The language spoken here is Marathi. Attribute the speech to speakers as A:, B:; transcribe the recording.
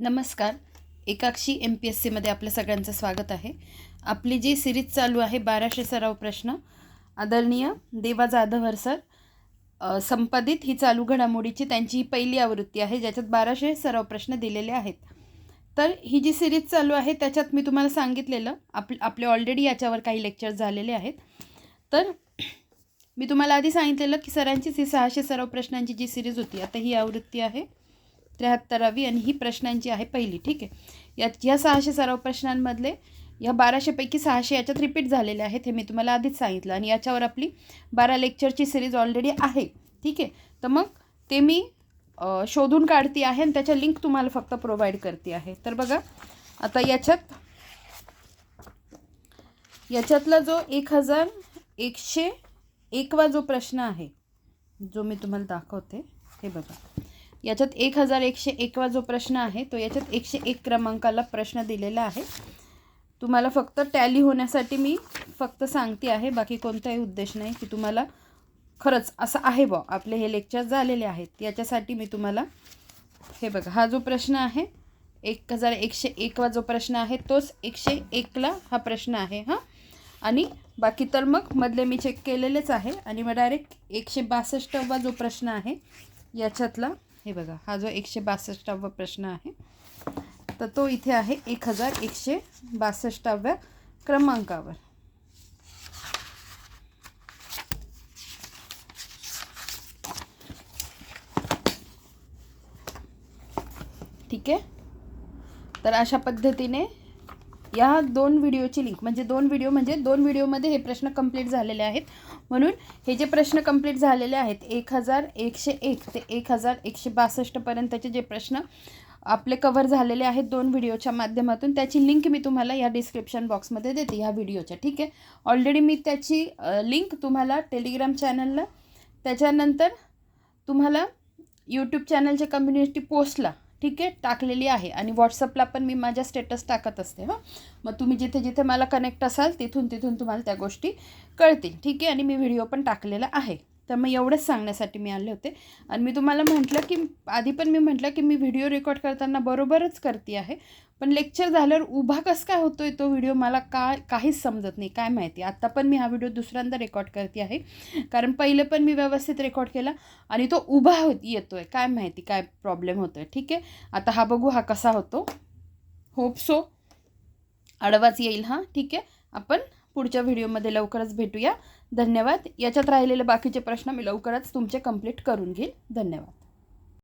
A: नमस्कार. एकाक्षी एम पी एस सीमध्ये आपल्या सगळ्यांचं स्वागत आहे. आपली जी सिरीज चालू आहे बाराशे सराव प्रश्न आदरणीय देवा जाधवर सर संपादित ही चालू घडामोडीची त्यांची ही पहिली आवृत्ती आहे ज्याच्यात बाराशे सराव प्रश्न दिलेले आहेत. तर ही जी सिरीज चालू आहे त्याच्यात मी तुम्हाला सांगितलेलं आप आपले ऑलरेडी याच्यावर काही लेक्चर झालेले आहेत. तर मी तुम्हाला आधी सांगितलेलं की सरांचीच ही सहाशे सराव प्रश्नांची जी सिरीज होती आता ही आवृत्ती आहे. त्र्याहत्तरावी आणि ही प्रश्नांची आहे पहिली ठीक आहे? यात ह्या सहाशे सराव प्रश्नांमधले या बाराशेपैकी सहाशे याच्यात रिपीट झालेले आहेत हे मी तुम्हाला आधीच सांगितलं आणि याच्यावर आपली बारा लेक्चरची सिरीज ऑलरेडी आहे ठीक आहे? तर मग ते मी शोधून काढते आहे आणि त्याच्या लिंक तुम्हाला फक्त प्रोव्हाइड करते आहे. तर बघा आता याच्यात याच्यातला जो एक हजार एकशे एकवा जो प्रश्न आहे जो मी तुम्हाला दाखवते हे बघा. याच्यात एक हजार एकशे एकवा जो प्रश्न आहे तो याच्यात एकशे एक क्रमांकाला प्रश्न दिलेला आहे. तुम्हाला फक्त टॅली होण्यासाठी मी फक्त सांगते आहे बाकी कोणताही उद्देश नाही की तुम्हाला खरंच असं आहे बा आपले हे लेक्चर झालेले आहेत. याच्यासाठी मी तुम्हाला हे बघा हा जो प्रश्न आहे एक हजार एकशे एकवा जो प्रश्न आहे तोच एकशे एकला हा प्रश्न आहे हां. आणि बाकी तर मग मधले मी चेक केलेलेच आहे आणि मग डायरेक्ट एकशे बासष्टवा जो प्रश्न आहे याच्यातला हे बघा हा जो एकशे बासष्टावा प्रश्न आहे तर तो इथे आहे एक हजार एकशे बासष्टाव्या क्रमांकावर. ठीक आहे? तर अशा पद्धतीने या दोन व्हिडिओची लिंक म्हणजे दोन व्हिडिओ म्हणजे दोन व्हिडिओमध्ये हे प्रश्न कंप्लीट झालेले आहेत. म्हणून हे जे प्रश्न कंप्लीट झालेले आहेत एक हजार एकशे एक ते एक हजार एकशे बासष्टपर्यंतचे जे प्रश्न आपले कव्हर झालेले आहेत दोन व्हिडिओच्या माध्यमातून त्याची लिंक मी तुम्हाला या डिस्क्रिप्शन बॉक्समध्ये देते ह्या व्हिडिओच्या ठीक आहे? ऑलरेडी मी त्याची लिंक तुम्हाला टेलिग्राम चॅनलला त्याच्यानंतर तुम्हाला यूट्यूब चॅनलच्या कम्युनिटी पोस्टला ठीक आहे? टाकलेली आहे. आणि व्हॉट्सअपला पण मी माझ्या स्टेटस टाकत असते हां? मग तुम्ही जिथे जिथे मला कनेक्ट असाल तिथून तिथून तुम्हाला त्या गोष्टी कळतील. ठीक आहे? आणि मी व्हिडिओ पण टाकलेला आहे. तर मग एवढंच सांगण्यासाठी मी आले होते. आणि मी तुम्हाला म्हटलं की आधी पण मी म्हटलं की मी व्हिडिओ रेकॉर्ड करताना बरोबरच करते आहे. पण लेक्चर झाल्यावर उभा कसं काय होतो आहे तो व्हिडिओ मला का काहीच समजत नाही. काय माहिती? आत्ता पण मी हा व्हिडिओ दुसऱ्यांदा रेकॉर्ड करते आहे. कारण पहिले पण मी व्यवस्थित रेकॉर्ड केला आणि तो उभा होत येतो आहे काय माहिती? काय प्रॉब्लेम होतो आहे ठीक आहे? आता हा बघू हा कसा होतो. Hope so. आडवाच येईल हा. ठीक आहे? आपण पुढच्या व्हिडिओमध्ये लवकरच भेटूया. धन्यवाद. याच्यात राहिलेले बाकीचे प्रश्न मी लवकरच तुमचे कंप्लीट करून घेईल. धन्यवाद.